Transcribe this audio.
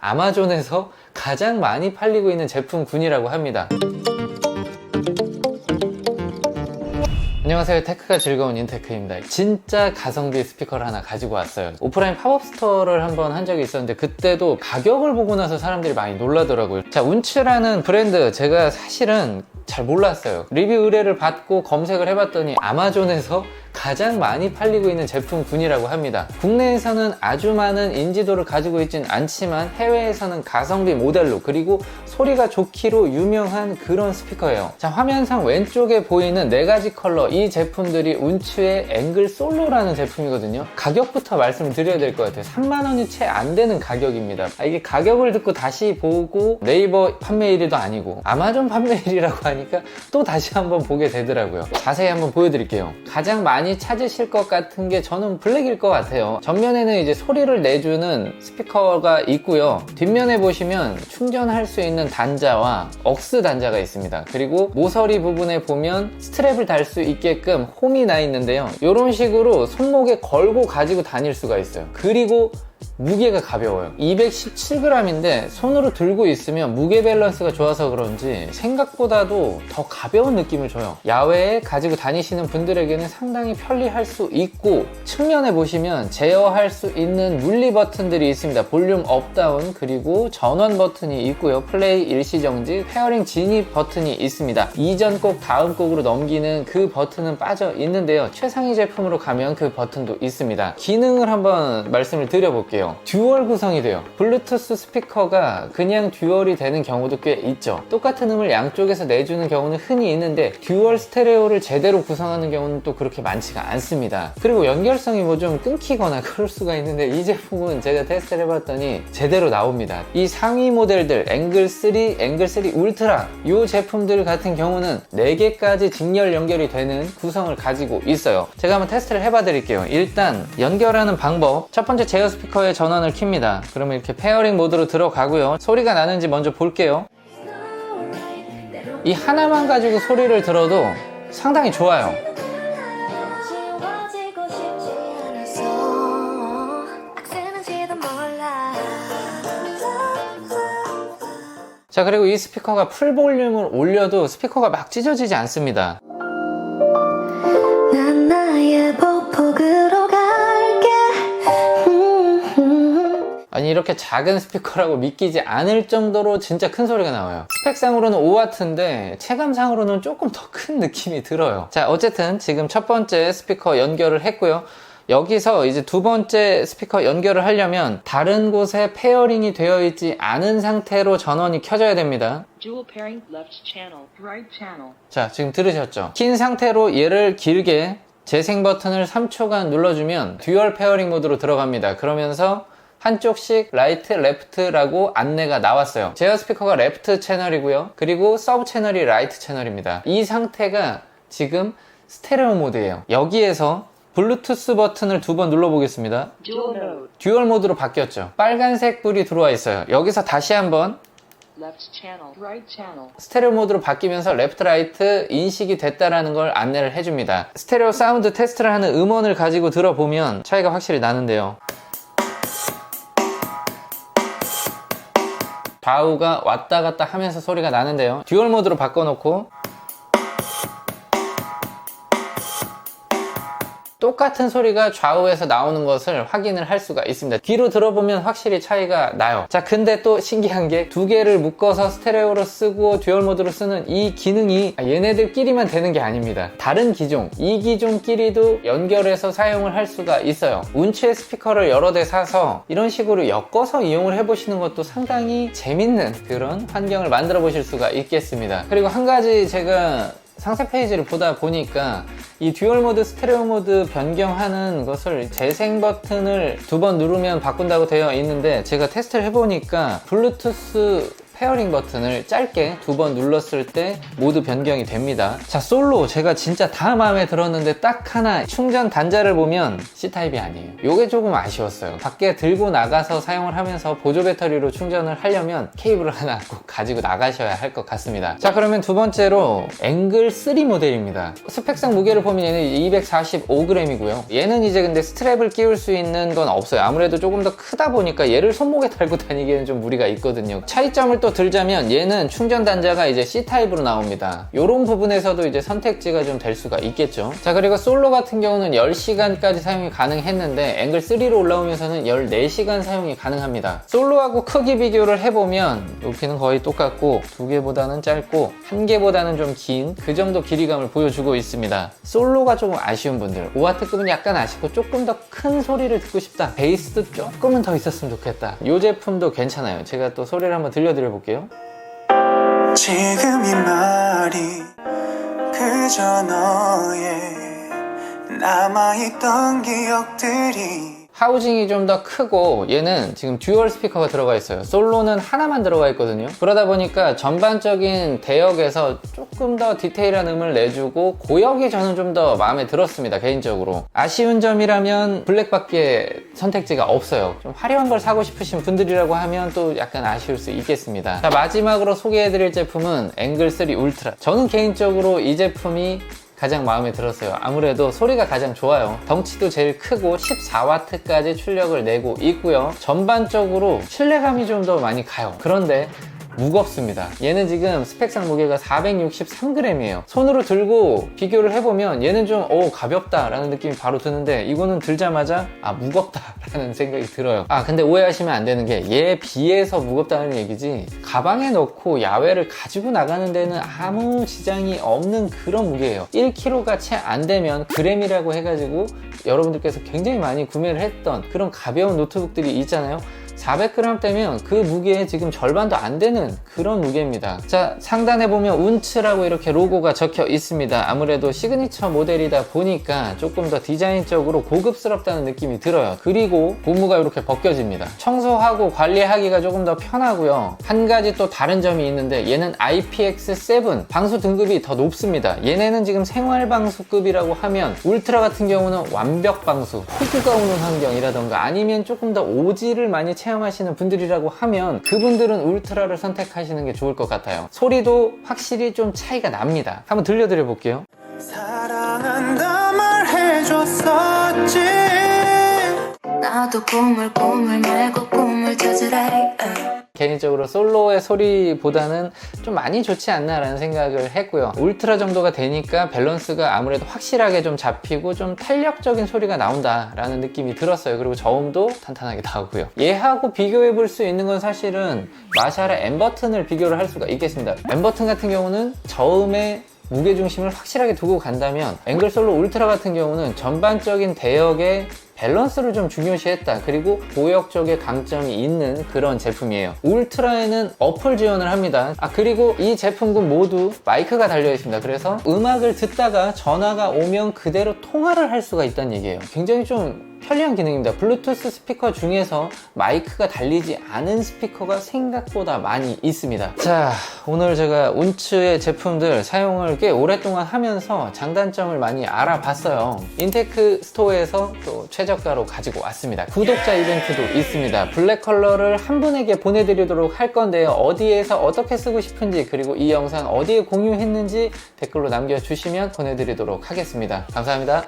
아마존에서 가장 많이 팔리고 있는 제품군이라고 합니다. 안녕하세요. 테크가 즐거운 인테크입니다. 진짜 가성비 스피커를 하나 가지고 왔어요. 오프라인 팝업 스토어를 한번 한 적이 있었는데 그때도 가격을 보고 나서 사람들이 많이 놀라더라고요. 자, 운츠라는 브랜드 제가 사실은 잘 몰랐어요. 리뷰 의뢰를 받고 검색을 해봤더니 아마존에서 가장 많이 팔리고 있는 제품군이라고 합니다. 국내에서는 아주 많은 인지도를 가지고 있진 않지만 해외에서는 가성비 모델로 그리고 소리가 좋기로 유명한 그런 스피커예요. 자, 화면상 왼쪽에 보이는 네 가지 컬러 이 제품들이 운츠의 앵글 솔로라는 제품이거든요. 가격부터 말씀을 드려야 될 것 같아요. 3만 원이 채 안 되는 가격입니다. 아, 이게 가격을 듣고 다시 보고 네이버 판매 1위도 아니고 아마존 판매 1위라고 하니까 또 다시 한번 보게 되더라고요. 자세히 한번 보여드릴게요. 가장 많이 찾으실 것 같은 게 저는 블랙일 것 같아요. 전면에는 이제 소리를 내주는 스피커가 있고요. 뒷면에 보시면 충전할 수 있는 단자와 억스 단자가 있습니다. 그리고 모서리 부분에 보면 스트랩을 달 수 있게끔 홈이 나 있는데요. 이런 식으로 손목에 걸고 가지고 다닐 수가 있어요. 그리고 무게가 가벼워요. 217g인데 손으로 들고 있으면 무게 밸런스가 좋아서 그런지 생각보다도 더 가벼운 느낌을 줘요. 야외에 가지고 다니시는 분들에게는 상당히 편리할 수 있고 측면에 보시면 제어할 수 있는 물리 버튼들이 있습니다. 볼륨 업다운 그리고 전원 버튼이 있고요. 플레이 일시정지, 페어링 진입 버튼이 있습니다. 이전 곡 다음 곡으로 넘기는 그 버튼은 빠져 있는데요. 최상위 제품으로 가면 그 버튼도 있습니다. 기능을 한번 말씀을 드려볼게요. 듀얼 구성이 돼요. 블루투스 스피커가 그냥 듀얼이 되는 경우도 꽤 있죠. 똑같은 음을 양쪽에서 내주는 경우는 흔히 있는데 듀얼 스테레오를 제대로 구성하는 경우는 또 그렇게 많지가 않습니다. 그리고 연결성이 뭐 좀 끊기거나 그럴 수가 있는데 이 제품은 제가 테스트를 해봤더니 제대로 나옵니다. 이 상위 모델들 앵글 3, 앵글 3 울트라 이 제품들 같은 경우는 4개까지 직렬 연결이 되는 구성을 가지고 있어요. 제가 한번 테스트를 해봐 드릴게요. 일단 연결하는 방법 첫 번째 제어 스피커에 전원을 킵니다. 그러면 이렇게 페어링 모드로 들어가고요. 소리가 나는지 먼저 볼게요. 이 하나만 가지고 소리를 들어도 상당히 좋아요. 자 그리고 이 스피커가 풀 볼륨을 올려도 스피커가 막 찢어지지 않습니다. 아니 이렇게 작은 스피커라고 믿기지 않을 정도로 진짜 큰 소리가 나와요 스펙상으로는 5W인데 체감상으로는 조금 더 큰 느낌이 들어요 자 어쨌든 지금 첫 번째 스피커 연결을 했고요 여기서 이제 두 번째 스피커 연결을 하려면 다른 곳에 페어링이 되어 있지 않은 상태로 전원이 켜져야 됩니다. 자, 지금 들으셨죠? 킨 상태로 얘를 길게 재생 버튼을 3초간 눌러주면 듀얼 페어링 모드로 들어갑니다. 그러면서 한쪽씩 라이트, 레프트라고 안내가 나왔어요. 제어 스피커가 레프트 채널이고요. 그리고 서브 채널이 라이트 채널입니다. 이 상태가 지금 스테레오 모드예요. 여기에서 블루투스 버튼을 두 번 눌러보겠습니다. 듀얼 모드로 바뀌었죠. 빨간색 불이 들어와 있어요. 여기서 다시 한번. 스테레오 모드로 바뀌면서 레프트 라이트 인식이 됐다라는 걸 안내를 해줍니다. 스테레오 사운드 테스트를 하는 음원을 가지고 들어보면 차이가 확실히 나는데요. 좌우가 왔다 갔다 하면서 소리가 나는데요. 듀얼 모드로 바꿔놓고 똑같은 소리가 좌우에서 나오는 것을 확인을 할 수가 있습니다. 뒤로 들어보면 확실히 차이가 나요. 자, 근데 또 신기한 게 두 개를 묶어서 스테레오로 쓰고 듀얼 모드로 쓰는 이 기능이 얘네들끼리만 되는 게 아닙니다. 다른 기종, 이 기종끼리도 연결해서 사용을 할 수가 있어요. 운치의 스피커를 여러 대 사서 이런 식으로 엮어서 이용을 해보시는 것도 상당히 재밌는 그런 환경을 만들어 보실 수가 있겠습니다. 그리고 한 가지 제가 상세 페이지를 보다 보니까 이 듀얼 모드, 스테레오 모드 변경하는 것을 재생 버튼을 두 번 누르면 바꾼다고 되어 있는데 제가 테스트를 해보니까 블루투스 페어링 버튼을 짧게 두 번 눌렀을 때 모두 변경이 됩니다. 자, 솔로 제가 진짜 다 마음에 들었는데 딱 하나 충전 단자를 보면 C타입이 아니에요. 요게 조금 아쉬웠어요. 밖에 들고 나가서 사용을 하면서 보조 배터리로 충전을 하려면 케이블을 하나 꼭 가지고 나가셔야 할 것 같습니다. 자, 그러면 두 번째로 앵글 3 모델입니다. 스펙상 무게를 보면 얘는 245g이고요. 얘는 이제 근데 스트랩을 끼울 수 있는 건 없어요. 아무래도 조금 더 크다 보니까 얘를 손목에 달고 다니기에는 좀 무리가 있거든요. 차이점을 또 들자면 얘는 충전 단자가 이제 C타입으로 나옵니다. 이런 부분에서도 이제 선택지가 좀 될 수가 있겠죠. 자, 그리고 솔로 같은 경우는 10시간까지 사용이 가능했는데 앵글 3로 올라오면서는 14시간 사용이 가능합니다. 솔로하고 크기 비교를 해보면 높이는 거의 똑같고 두 개보다는 짧고 한 개보다는 좀 긴 그 정도 길이감을 보여주고 있습니다. 솔로가 조금 아쉬운 분들 5W급은 약간 아쉽고 조금 더 큰 소리를 듣고 싶다. 베이스도 조금은 더 있었으면 좋겠다. 이 제품도 괜찮아요. 제가 또 소리를 한번 들려드려 볼게요. 지금 이 말이 그저 너의 남아있던 기억들이 하우징이 좀 더 크고 얘는 지금 듀얼 스피커가 들어가 있어요. 솔로는 하나만 들어가 있거든요. 그러다 보니까 전반적인 대역에서 조금 더 디테일한 음을 내주고 고역이 저는 좀 더 마음에 들었습니다 개인적으로. 아쉬운 점이라면 블랙밖에 선택지가 없어요. 좀 화려한 걸 사고 싶으신 분들이라고 하면 또 약간 아쉬울 수 있겠습니다. 자 마지막으로 소개해드릴 제품은 앵글 3 울트라. 저는 개인적으로 이 제품이 가장 마음에 들었어요. 아무래도 소리가 가장 좋아요. 덩치도 제일 크고 14W까지 출력을 내고 있고요. 전반적으로 신뢰감이 좀 더 많이 가요. 그런데 무겁습니다. 얘는 지금 스펙상 무게가 463g이에요. 손으로 들고 비교를 해보면 얘는 좀, 오, 가볍다 라는 느낌이 바로 드는데 이거는 들자마자, 아, 무겁다 라는 생각이 들어요. 아, 근데 오해하시면 안 되는 게 얘에 비해서 무겁다는 얘기지 가방에 넣고 야외를 가지고 나가는 데는 아무 지장이 없는 그런 무게예요. 1kg가 채 안 되면 그램이라고 해가지고 여러분들께서 굉장히 많이 구매를 했던 그런 가벼운 노트북들이 있잖아요. 400g대면 그 무게의 지금 절반도 안 되는 그런 무게입니다. 자, 상단에 보면 운츠라고 이렇게 로고가 적혀 있습니다. 아무래도 시그니처 모델이다 보니까 조금 더 디자인적으로 고급스럽다는 느낌이 들어요. 그리고 고무가 이렇게 벗겨집니다. 청소하고 관리하기가 조금 더 편하고요. 한 가지 또 다른 점이 있는데 얘는 IPX7 방수 등급이 더 높습니다. 얘네는 지금 생활 방수급이라고 하면 울트라 같은 경우는 완벽 방수, 폭우가 오는 환경이라던가 아니면 조금 더 오지를 많이 체험하시는 분들이라고 하면 그분들은 울트라를 선택하시는 게 좋을 것 같아요. 소리도 확실히 좀 차이가 납니다. 한번 들려드려 볼게요. 사랑한다 말해줬었지 나도 꿈을 꿈을 말고 꿈을 찾으래 개인적으로 솔로의 소리보다는 좀 많이 좋지 않나라는 생각을 했고요. 울트라 정도가 되니까 밸런스가 아무래도 확실하게 좀 잡히고 좀 탄력적인 소리가 나온다라는 느낌이 들었어요. 그리고 저음도 탄탄하게 나오고요. 얘하고 비교해 볼 수 있는 건 사실은 마샬의 엠버튼을 비교를 할 수가 있겠습니다. 엠버튼 같은 경우는 저음의 무게중심을 확실하게 두고 간다면 앵글 솔로 울트라 같은 경우는 전반적인 대역의 밸런스를 좀 중요시했다. 그리고 고역 쪽에 강점이 있는 그런 제품이에요. 울트라에는 어플 지원을 합니다. 아, 그리고 이 제품군 모두 마이크가 달려 있습니다. 그래서 음악을 듣다가 전화가 오면 그대로 통화를 할 수가 있다는 얘기예요. 굉장히 좀 편리한 기능입니다. 블루투스 스피커 중에서 마이크가 달리지 않은 스피커가 생각보다 많이 있습니다. 자, 오늘 제가 운츠의 제품들 사용을 꽤 오랫동안 하면서 장단점을 많이 알아봤어요. 인테크 스토어에서 또 최저가로 가지고 왔습니다. 구독자 이벤트도 있습니다. 블랙 컬러를 한 분에게 보내드리도록 할 건데요. 어디에서 어떻게 쓰고 싶은지 그리고 이 영상 어디에 공유했는지 댓글로 남겨주시면 보내드리도록 하겠습니다. 감사합니다.